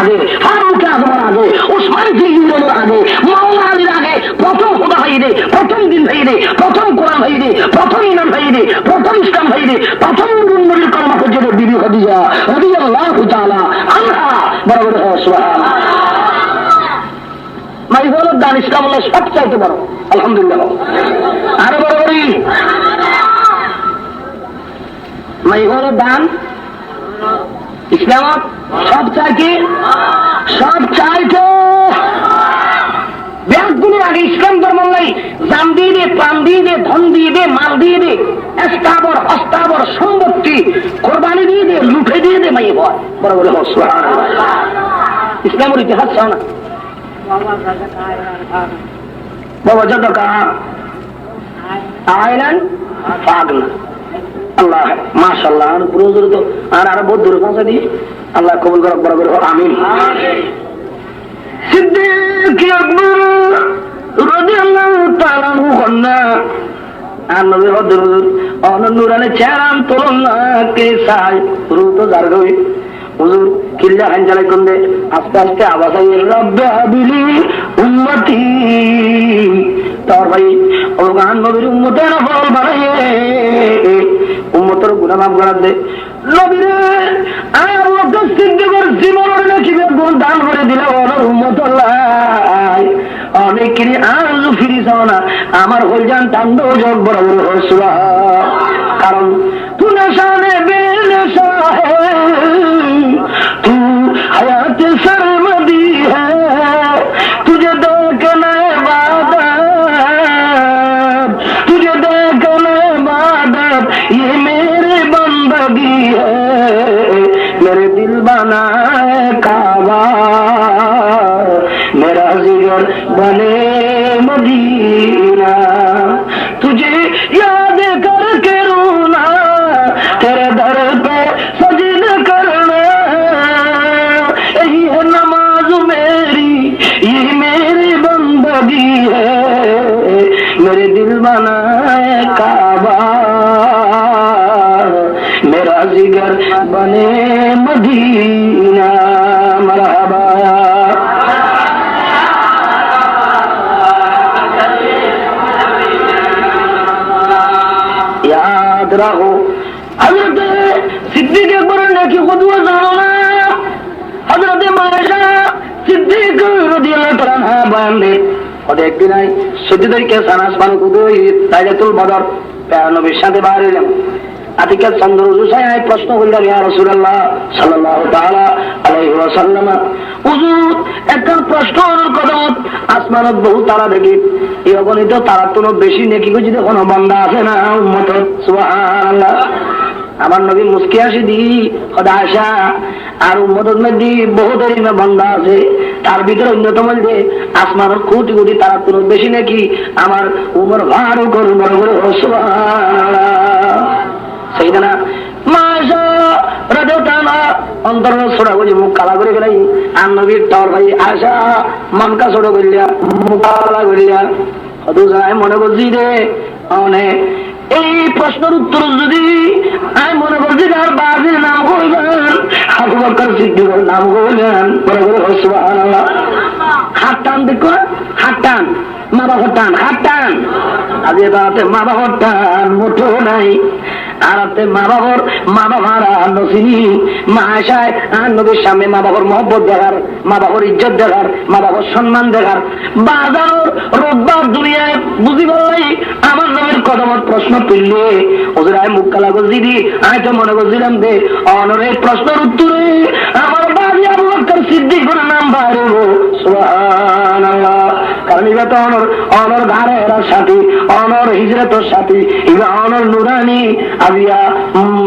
আগে ফারুক আকবর আগে, ওসমান জিল্লুর আগে মাওলা দিন ভাইরে প্রথম কোরআন আলহামদুলিল্লাহ। আরও বড় বড়ি মাইজুল দান ইসলামত সব চাইতে সব চাইতে ব্যাংকগুলোর আগে ইসলাম ধর্ম নাই। জান দিয়ে দে, প্রাণ দিয়ে দে, ধন দিয়ে দে, মাল দিয়ে দে স্থাবর অস্থাবর সম্পত্তি, কোরবানি দিয়ে দে, লুঠে দিয়ে দে মাই হয় বড় বলে ইসলামের ইতিহাস চাও না? বাবা, যত কাহা আইলেন পাগনা আল্লাহ মাশাল্লাহ আর পুরো তো আর আরও বহুত দূরে পৌঁছে দিই। আল্লাহ কবুল করক বড় করে আমিন। সিদ্দিক আকবর রাদিয়াল্লাহু তাআলা আনহু কন্যা আর নবীর হদ্দুর অনন্নুরানে চেরাম তরুণ কে সাই পুরো তো গই হুজুর কিল্লা খান চালাই কোন আস্তে আস্তে আওয়াজ আই রব্বে উম্মতি। তোর ভাই ও গান নবীর উম্মতের ফল বানাইয়ে উম্মতের গুণা মাফ করার দে। নবীরে আর ওকে সিদ্দিকের জীবনের নাকি গুণ দান করে দিলে ওর উম্মত অনেকেরই আর ফিরি যাও না। আমার হলজান টান্ড যোগ বড় বড় হয়েছিল কারণ তু নেশানে বেনেশা তু তাআলা আনহা বয়ান দে ওদের একদিন আই সিদ্দিককে সানাস পান কুদুই তাইলাতুল বদর নবীর সাথে এলাম আতিকার চন্দ্র প্রশ্ন করলাম ইয়া একটা প্রশ্ন আসমানত বহু তারা দেখি। এই অগণিত তারা তো বেশি নেকি যদি কোনো বান্দা আছে না, উম্মত? সুবহানাল্লাহ। আমার নবী মুসকি আসি দি সদা আসা আর উম্মতের মধ্যে বহুত এরিমে বান্দা আছে। তার ভিতরে অন্যতম যে আসমানের কোটি কোটি তারা কোনো বেশি নাকি, আমার উমর ভারও করু বড় করে সেই না মনে করছি রে অনেক এই প্রশ্নের উত্তর যদি আমি মনে করছি তার বাসের নাম করবেন আবু নাম করবেন বলে বলে সুবহানাল্লাহ। হাত টান দেখো হাত টান মা বাবা টান হাত টান আজ এবার মা বাবার টান, মুঠো নাই। আর মা বাবার মা বাবার নসিনি মা আশায় আর সামনে মা বাবার মহব্বত দেখার, মা বাবার ইজ্জত দেখার, মা বাবার সম্মান দেখার। বাজানোর রোববার দুনিয়ায় বুঝি বললাই আমার নবীর কদমত প্রশ্ন তুললে। ওদের আয় মুখ কালা গজি দি আমি তো মনে করছিলাম যে অনরের প্রশ্নের উত্তরে আমার বাড়ি আবু বকর নাম বাইরে কারণ ইবা তো অনর অনর ঘরে এরা সাথী, অনর হিজরতর সাথী ইবা অনর নুরানি, আবিয়া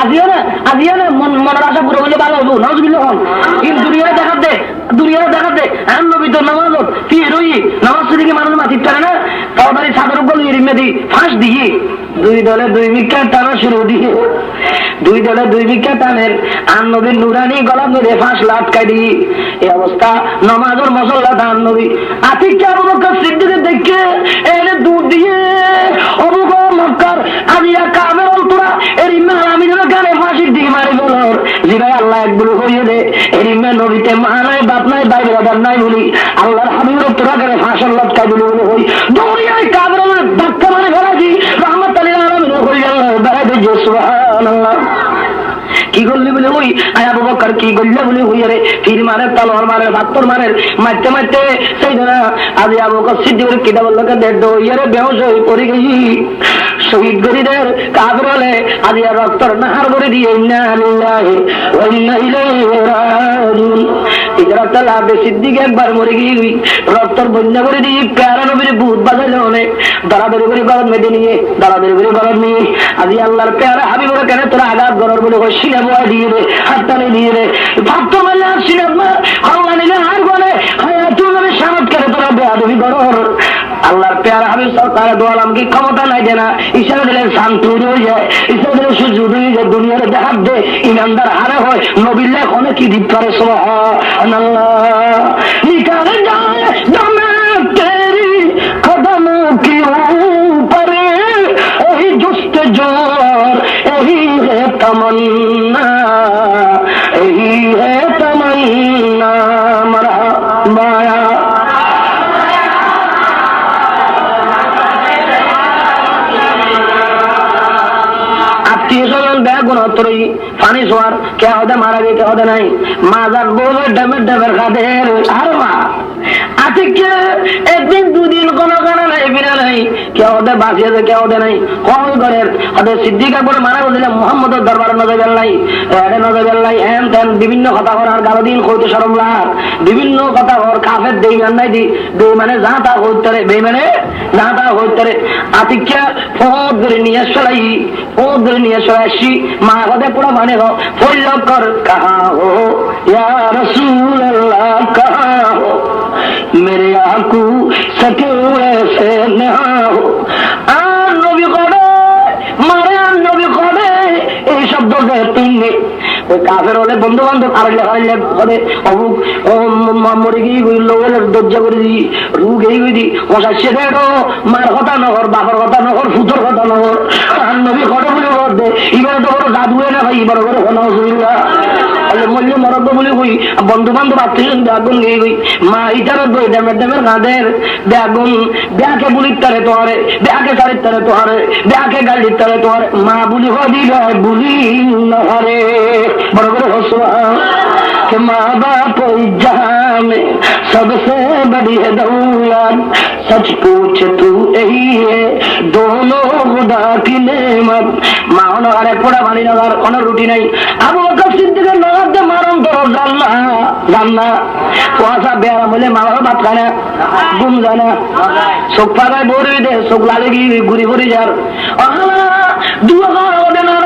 আজিও না আজিও না মনের আশা পুরো ভালো হব হন কিন্তু দুনিয়া দে দুনিয়া দে হ্যাঁ নবী তো নামাজ কি রই নামাজ মানুষ না? তাড়াতাড়ি সাদর ফাঁস দিয়ে। দুই দলে দুই বিক্ষা টানা শুরু দিয়ে। দুই দলে দুই বিক্ষা টানের আর নবীর নুরানি গলা মেরে ফাঁস লাটকাই দিয়ে। এই অবস্থা নমাজের মশল্লা দান নবী। আতিককে আবু দেখে, এনে দুধ দিয়ে অবু বকর মক্কার আজিয়া কামের অন্তরা এর ইমান আমি যেন গানে ফাঁসির দিয়ে মারি বলর জিরাই আল্লাহ একগুলো হইয়ে দে এর ইমান নবীতে মা নাই বাপ নাই ভাই ব্রাদার নাই বলি। আল্লাহর হাবিবের কি করলে বলে ওই রে? তীর মারে তলোয়ার মারে পাত্তর মারে মারতে মারতে সেই না আজ আবু বকর সিদ্দিকের কিটা বলল কে দেড় দো ইয়ারে বেহস হয়ে পড়ে গেছি। শহীদ গরিদের কাজ বলে আজ আর রক্তর নাহার করে দিয়ে, ইন্না লিল্লাহি ওয়া ইন্না ইলাইহি করে করে করে আজি আল্লাহর প্যারা কেন তোরা আঘাত গরম বলে দিয়ে রে দিয়ে রে। বাধ্য মেলে কি ক্ষমতা নাই জানা ইসরা দিলেন সান তৈরি হয়ে কি দিত পারে সোহানাল্লাহ নিকালে যায়, দমে তেরি এই জুস্তে মারা গেছে কে হদে নাই। মা যার বউ ডেমের ডেমের খাদের আর মা একদিন দুদিন কোন কারণে নাই নাই কে হদে বাঁচিয়েছে কে হদে নাই। কল করেন। হদে সিদ্দিকা করে মারা মোহাম্মদের নজর নাই নজর নাই হ্যান ত্যান বিভিন্ন কথা আর গালো দিন কইতে সরম বিভিন্ন কথা কাফের দেই নাই দি। মানে যা তা হইতে রে বে মানে যা তা হইতে রে আতিকা নিয়ে চলাই, ফোদ নিয়ে মা পুরো মানে ফল কর, কাহা হো, ইয়া রসুল আল্লাহ কাহা হো মেরে আকু সকে ऐसे নহা আর নবী করে মারে আর নবী করে এই শব্দ যে তিননে ওই কাফের হলে বন্ধু বান্ধব করে মরে গিয়ে গই দরজা করে দি রুগ এই গই দি মশা মার কথা নহর বাবার কথা নহর ফুতর কথা নহর আর নবী করে বলে এবার তো বড় দাদু না ভাই এবার করে আল্লাহ মল্লি মরব্ব বলি হই বন্ধু বান্ধব আত্মীয় বেগুন গিয়ে হই। মা ইটার দই দামের দামের কাঁধের বেগুন ব্যাকে বলি তারে তোহারে ব্যাকে সারির তারে তোহারে ব্যাকে গাড়ির তারে তোহারে মা বলি হদি বুলি নহরে বড় বড় হসুয়া মা বাপ যা में सबसे बड़ी है दौलत। सच पूछ तू यही है, दोनों खुदा की नेमत। মা অনহারে পোড়া ভানি নগার অনার রুটি নাই আবু বকর সিদ্দিকের নগার দে মারণ ধরো জান্না জান্না কুয়াশা বেয়ারাম হলে মা বাবা ভাত খায় না গুম যায় না চোখ পাড়ায় বড়ি দে চোখ লাগে গিয়ে ঘুরি ঘুরি যার অহালা দু হাজার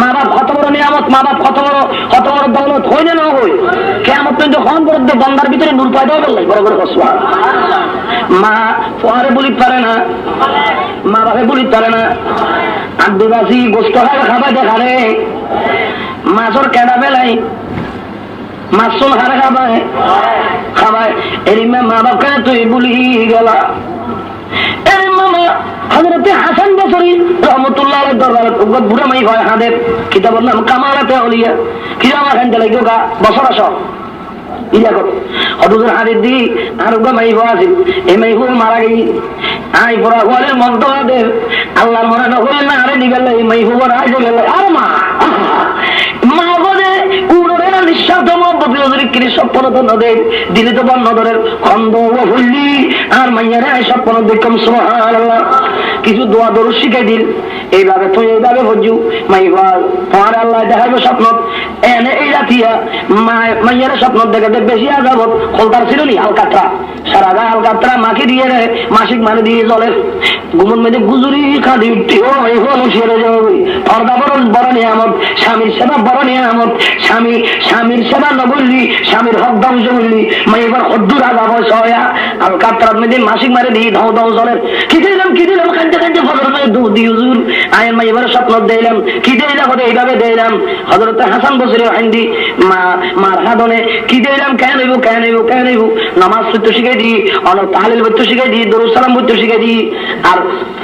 মা বাপ কত বড় নিয়ামত, মা বাপ কত বড় কত বড় দৌলত, হই না হই কেমন পর্যন্ত হন বরদ্দ বন্দার ভিতরে নূর পয়দা বললাই বড় বড় কসবা মা। ফোয়ারে বলি পারে না, মা বাপে বলি পারে না। আদিবাসী খাবে খাবার দেখারে মাছর কেডা বেলাই মাছুল হারে খাবায় খাবায় এরিমা মা বাপকে তুই বলি গেলা। এর মামা হজরতে হাসান বসরি রহমতুল্লাহ দরবার বুড়া মাই হয় হাদের নাম চলে গা? আস। ইয়া করো। হাদির দি আর মাই হওয়া আছে। এই মাই হু মারা গেই। আই পড়া হলে মন্ত হাদের আল্লাহ মনে না হলে না আরে নিবেল এই মাই হু বড় আইজে আর মা! কিরি স্বপ্ন তো নদের দিলে তো আর মাইয়ারে স্বপ্ন দেখম সুবহানাল্লাহ। কিছু দোয়া দরুদ শিখাই দিল। এইভাবে তুই এইভাবে হজু মাইবার তোমার আল্লাহ দেখাবো স্বপ্ন এনে এই রাতিয়া মাইয়ারে স্বপ্ন দেখে দেখ, বেশি আজাবত খোলতার ছিল নি আলকাতরা। সারা গায়ে আলকাতরা মাকে দিয়ে রে, মাসিক মানে দিয়ে চলে। গুমন মেয়েদে গুজুরি খাদি উঠতে ও এখন সেরে যাবে পর্দা বড় বড় নিয়ামত। স্বামীর সেবা, বড় নিয়ামত। স্বামী স্বামীর সেবা না বললি, স্বামীর হক ধ্বংস বললি মাইবার হদ্দুর বয়স হয়া আলকাতরা মেয়েদে মাসিক মারে দিয়ে ধাও ধাও চলে। কি দিলাম কি দিলাম কান্দে কান্দে ফজর মেয়ে দুধ দিয়ে হুজুর আয়ের মা এবার স্বপ্ন দিলাম কি দিলাম হতে এইভাবে দিলাম হজরত হাসান বসির হান্দি মা, মার হাদনে কি দিলাম কেন নেব কেন নেব কেন নেব নামাজ পড়তে শিখাই দিই অনেক তাহলিল পড়তে শিখাই দিই দরুদ সালাম পড়তে শিখাই দিই। আর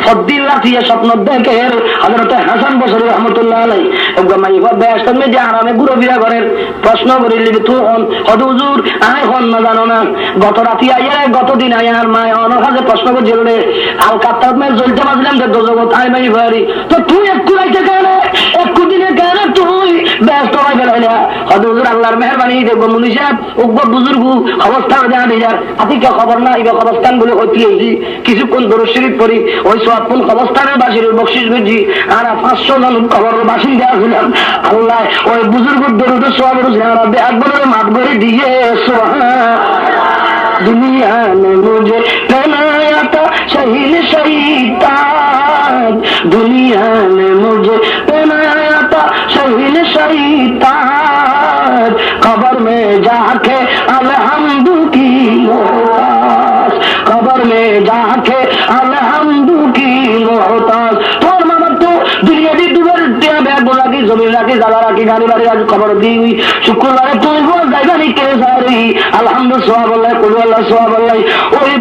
ফদ্দিন রাতিয়া স্বপ্ন দেখে হজরত হাসান বসির রহমতুল্লাহ আলাই মা এবার আরামে প্রশ্ন তুই হন? হদ হুজুর, আয় হন না জানো না। গত রাতি আইয়া গত দিন আইয়া, আর মায় অনেক হাজে প্রশ্ন করছিল রে আল জামাত ভারি। তো তুই একটু একটু তুই? ব্যস্ত হয়ে গেল আল্লাহর মেহরবানি দেখব মুনি সাহেব উগ্র বুজুর্গ খবর না অবস্থান বলে কিছুক্ষণ দরশরীফ করি ওই সোয়াপুল অবস্থানের বাসির বকশিস বুঝি আর পাঁচশো জন খবর বাসিন দেওয়া ছিলাম। আল্লাহ, ওই বুজুর্গ দরুদ সোয়াবের মাত করে দিয়ে দুনিয়া মুঝে পেনায়া তা शहीद शहीदान दुनिया ने मुझे बनाया था शहीद शहीदान कबर में जाके अलहमदु की मोहताज कबर में जाके अलहमदु की मोहताज তোর মামার তো দুনিয়া দিয়ে দুবার ব্যাগ রাখি জমি রাখি জ্বালা রাখি গাড়ি বাড়ি রাখি খবর দিই শুক্রবারে তুই বল জায়গা নি কে সারি আলহামদুল সোহাব আল্লাহ কুলু আল্লাহ সোহাব আল্লাহ ওই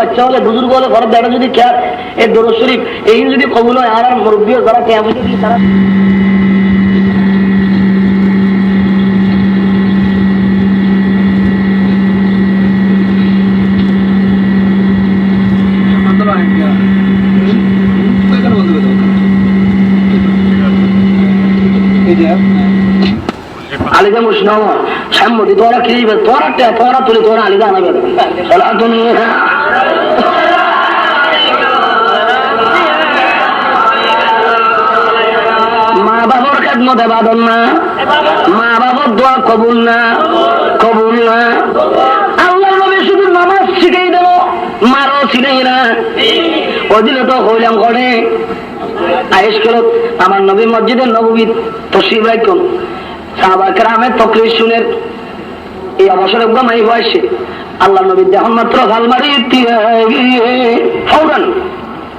বাচ্চা হলে, বুজুর্গ হলে, ঘরের দেখা যদি খেয়াল এই দরজ শরীফ, এই যদি কবুল হয় আর আর মুরব্বীও যারা খেয়া তারা আলিদা মুসনা সাম্মতি, তোরা কি তোরা তোরা তুলে, তোরা আলিদা আনাবে খেদমত এবাদন না? মা বাবার দোয়া কবুল না? কবুল না? আল্লাহ নবী শুধু নামাজ শিখাই দেব মারও শিখাই না। দিনে তো হইলাম ঘরে আয়েস করো, আমার নবী মসজিদের নবী তসিব রাখুন সাহাবাকেরামের তকরির এই অবসরে গমাই বয়সে আল্লাহ নবী যখন মাত্র গালমারি ফৌরান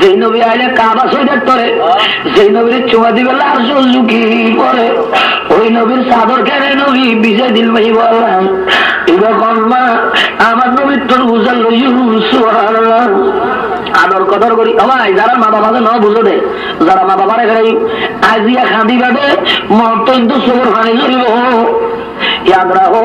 যেই নবী আইলে কাবা সৈদার তরে, যেই নবীর চুমা দিবে লাশ ঝুঁকি পরে ওই নবীর চাদর কেনে নবী বিজয় দিল ভাই বললাম এবার কর্মা আমার নবীর তোর বুঝাল আদর কদর করি, আমায় যারা মা বাবাকে ন বুঝো দে, যারা মা বাবার এখানে আজিয়া খাঁদি বাদে মর্তন্ত সবর হানি ধরিব ইয়াদ রাখো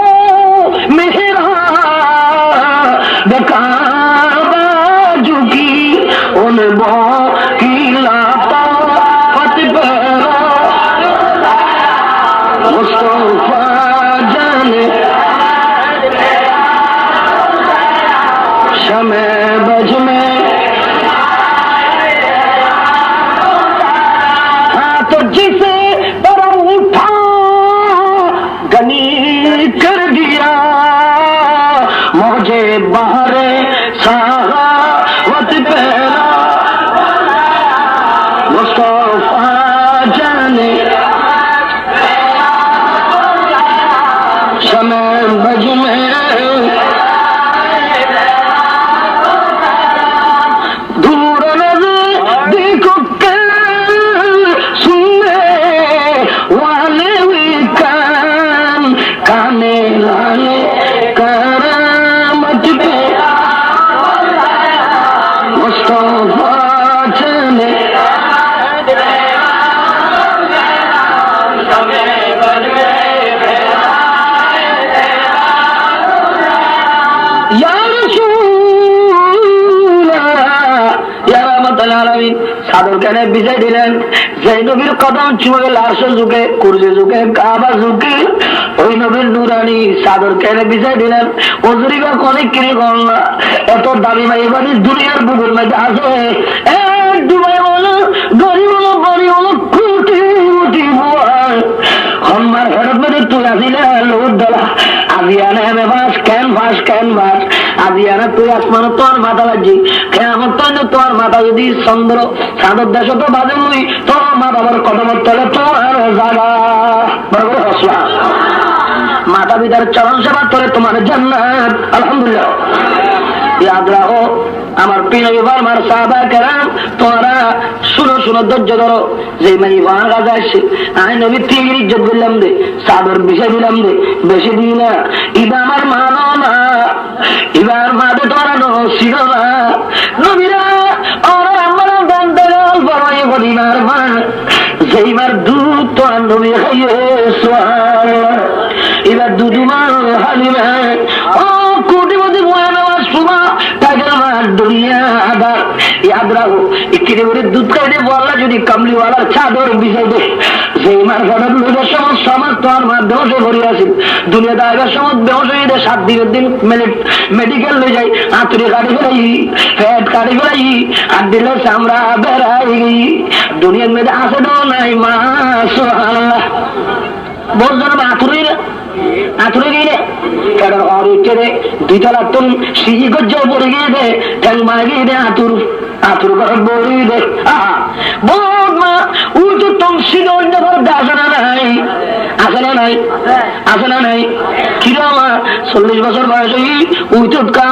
নামে সাদর কেনে বিজয় দিলেন যেই নবীর কদম চুমে লাশ যুগে কুর্জে যুগে কাবা যুগে ওই নবীর নুরানি সাদর কেনে বিজয় দিলেন ওজুরি বা কনে কিনে না এত দাবি মাইবানি দুনিয়ার বুকের মধ্যে আছে। এক দুবাই বলো, গরিব হলো হেমে বাস বাস বাস তুই আসমান তোর মাথা কেমন তো তোর মাথা যদি চন্দ্র দেশ তো বাজে মুই, তোর তলে তোর জাগা। মাতা পিতার চরণ সেবা তোরে তোমার জান্নাত। আলহামদুলিল্লাহ। ইয়াদ রাখো, আমার আমার সাহাবা কেরাম তোমরা শুনো শুনো, ধৈর্য ধরো। যে মানে ইমান গাজা আসছে আমি নবী তিন ইজ্জত করলাম দে সাদর বিষয় দিলাম দে বেশি দিই না। ইবা আমার মানো না এবার মাদে ছিল না। নবীরা ওরা আমার গরিবার মান যেইবার দুধ তো সোয়াল এবার দুদুমা হালিমা কোটিপতি মহানবা সুমা, তাকে আমার দুনিয়া আদার ইয়াদ রাখো ইকিরে করে দুধ খাইতে বললা যদি কামলিওয়ালার চাদর বিষয় দে সেই মার ঘটনা লোকের সময় সমাজ তোমার মাধ্যমে সে ভরি আছে। দুনিয়াতে আগের সময় হয়ে সাত দিনের দিন মেডিকেল লয়ে যাই আঁতুরে কাটি ফেলাই ফ্যাট কাটি ফেলাই, আর দিলে চামড়া বেড়াই। দুনিয়ার মেয়েদের আসে তো নাই মা সোহাল্লাহ বলছো না আঁতুরে আঁতুরে গিয়ে গজ্জ পড়ে গিয়ে তুম সিজি অন্য ঘর আসে না নাই। আসে না নাই আসে না নাই কিরম চল্লিশ বছর বয়স হই উইচুত কা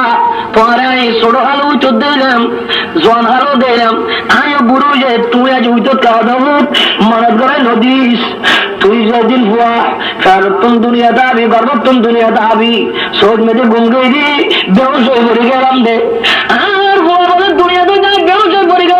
পরে ছোট হাল উইচুত দিলাম জন হালও দিলাম। আমি বুড়ো যে, তুই আজ উইচুত খাওয়া দাবো মনত করে নদীস তুই যেদিন হুয়া ফেরতন দুনিয়া দাবি গর্বতন দুনিয়া দাবি সোজ মেয়েদের গুঙ্গে দি বেউস হয়ে পড়ে গেলাম দে আর হুয়া বলে দুনিয়া তো যাই বেউস হয়ে পড়ে গেলাম।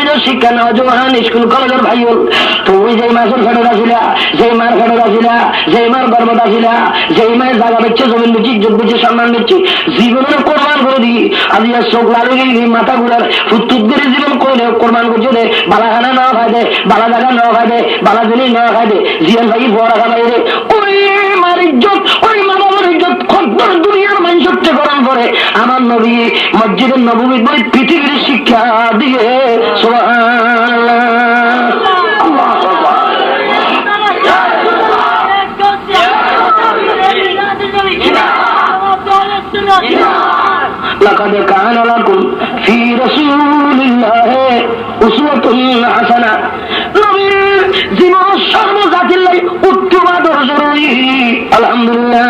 শিক্ষা নজওয়ান স্কুল, কলেজের ভাই তুমি যেই মাসের ফেরত আসিলা যেই মার ফেরত আসিলা যেই মার গর্বত আসিলা যেই মায়ের জায়গা বেচছে জমিন বেচি, যোগ বেচে, সম্মান বেচছি জীবনের কোরবান করে দি আজ ইয়ার চোখ লালু গিয়ে মাথা ঘুরার ফুটুত করে জীবন করে কোরবান করছে দে বালাখানা না খাই দে, বালা জায়গা না খাই দে, বালা জলি না খাই দে, জিয়ান ভাই বড় খাই দে ওই মার ইজ্জত ওই মানুষের গ্রহণ করে আমার নবী মসজিদের নবমী বই পৃথিবীর শিক্ষা দিয়ে সুবহানাল্লাহ। আল্লাহু আকবার। لقد كان لكم في رسول الله أسوة حسنة নবীর জীবন সর্বজাতির লাই উত্তম আদর্শ আলহামদুলিল্লাহ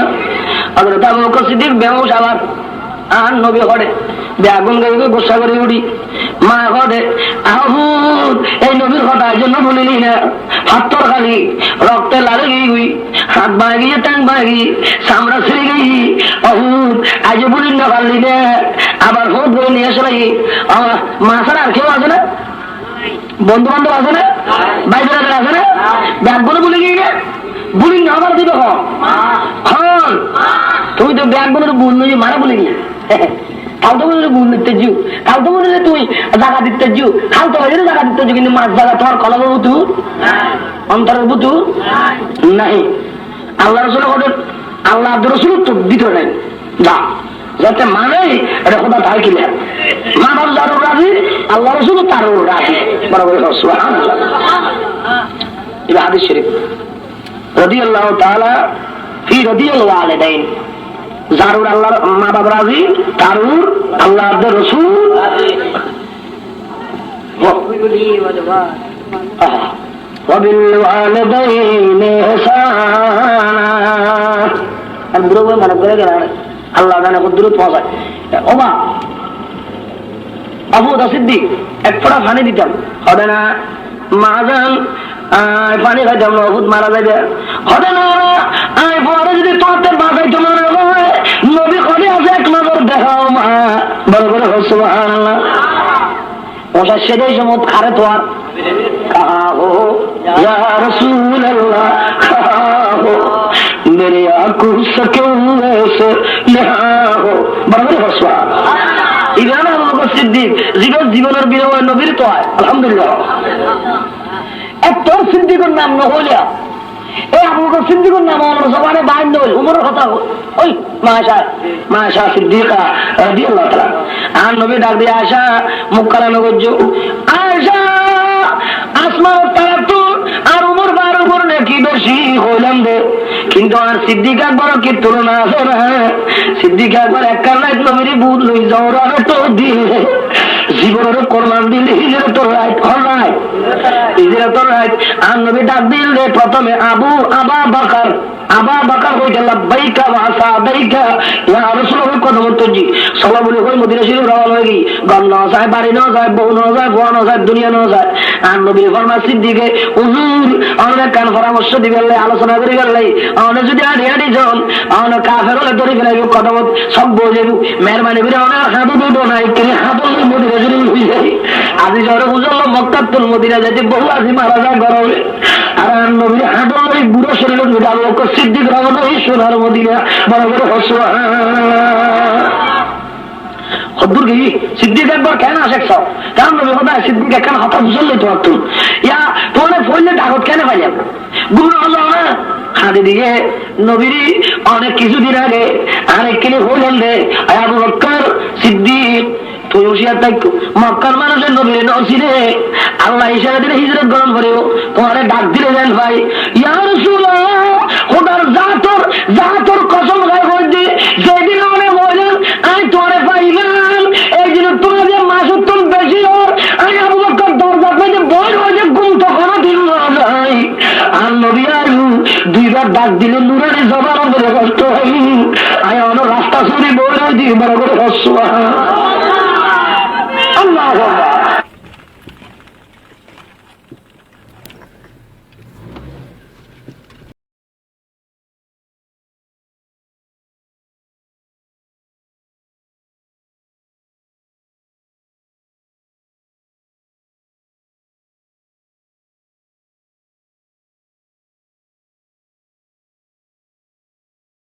হযরত আবু বকর সিদ্দিক বেহুশ আবার আর নবী হড়ে বেগুন গাইবে গোসা করে উড়ি মা আহুদ এই নবীর কথা জন্য বলিলি না। হাতর খালি রক্তে লালে গই হাত বাগিয়ে টাং বাগি সামরা ছিঁড়ে গই অহুদ আজ বলিন না পারলি না। আবার হোদ বই নিয়ে আসলে মা ছাড়া আর কেউ আছে না? বন্ধু বান্ধব আছে না? ভাই বোনেরা আছে না? ব্যাগগুলো বলে গিয়ে না বলি আবার দিবে হন হন তুমি তো মারা বলে গিয়ে কাল তো বলে গুণ দিতে জিউ কাল তো বলে তুই জায়গা দিতে জিউ কাল তো বলে জায়গা দিতে জিউ কিন্তু মাছ জায়গা তোমার কলম বুতু অন্তরের বুতু নাই। আল্লাহ রসুল আল্লাহ আব্দুর রসুল তো দিত নাই যা। যাতে মানে এটা খোদা তাই কিনে মা বাপ যারও রাজি আল্লাহ রসুল তারও রাজি। বরাবর সুবহানাল্লাহ। এটা হাদিস শরীফ। রদি আল্লাহ তালা ফি ফানি দিতাম হবে না মাহাজান আয় পানি খাইতাম না ওষুধ মারা যাবে হবে না আয় পরে যদি তোমাদের বাসায় তোমার নবী কবে আছে এক নজর দেখাও মা। বড় করে হচ্ছে ওটা সেটাই সমুদ খারে তো জীবন জীবনের বিনিময়ে নবীর তো আলহামদুলিল্লাহ। এত সিদ্দিকের নাম নহলিয়া। এই আবু বকর নাম আমার সবারে বাইন হইল, উমরের কথা ওই সিদ্দিকা রাদিয়াল্লাহু তাআলা। আর নবী ডাক দিয়ে আশা মুখ আয়সা আসমান তারা তো আর উমর বার উপর নাকি বেশি হইলাম দে কিন্তু আর সিদ্দিক একবার কি তুলনা আছে না? সিদ্দিক একবার এক কারণে নবীর বুধ লই যাও আর তো দিলে জীবনের কোরবান দিলে হিজরে তোর রাইট হল রাইট রাইট আর নবী ডাক দিলে প্রথমে আবু আবা বাকার আবা বাকার ইয়া রাসূলুল্লাহ, কথা বলতো জি। সলা বলে হই মদিনা শরীফ রওনা হই যায়, বাড়ি যায়, বউ যায় না যায়, দুনিয়া যায়। আর নবী ফরমা সিদ্দিকে, হুজুর আমাদের কান পরামর্শ দিবে আল্লাহ আলোচনা করি গেলাই আমাদের যদি আড়ি আড়ি জন আমাদের কাফের হলে ধরে ফেলাই কথা বল, সব বোঝে মেহরবানি করে আমাদের হাঁটু দুটো নাই কিন্তু হাঁটু মদিনা শরীফ হই যায় আজি শহরে বুঝলো মক্কাতুল মদিনা যাইতে বহু আজি মারা যায় গরমে আর নবীর হাঁটু ওই বুড়ো শরীর আবু বকর সিদ্দিক রহমান ওই সোনার আগে আরেক কিনে হইলেন রে। আবু বক্কর, সিদ্দিক তুই হুশিয়ার থাকতো মক্কার মানুষের নবীর নসিরে আল্লাহ ইশারা দিলে হিজরত গ্রহণ করিও। তোমার ডাক দিলে দেন ভাই। ইয়ার খোদার যা তোর যা তোর কসম গায়ে করছে যেদিন অনেক বলেন আমি তোরে পাইলাম। এই জন্য তোমার যে মাসুর তোর বেশি ওর আমি আবু বক্কর দরজা পেয়ে বই হয়েছে ঘুম তো কোনো দিন নাই কষ্ট হয়। আমার রাস্তা শুনি বই রয়েছি বড় করে হস্য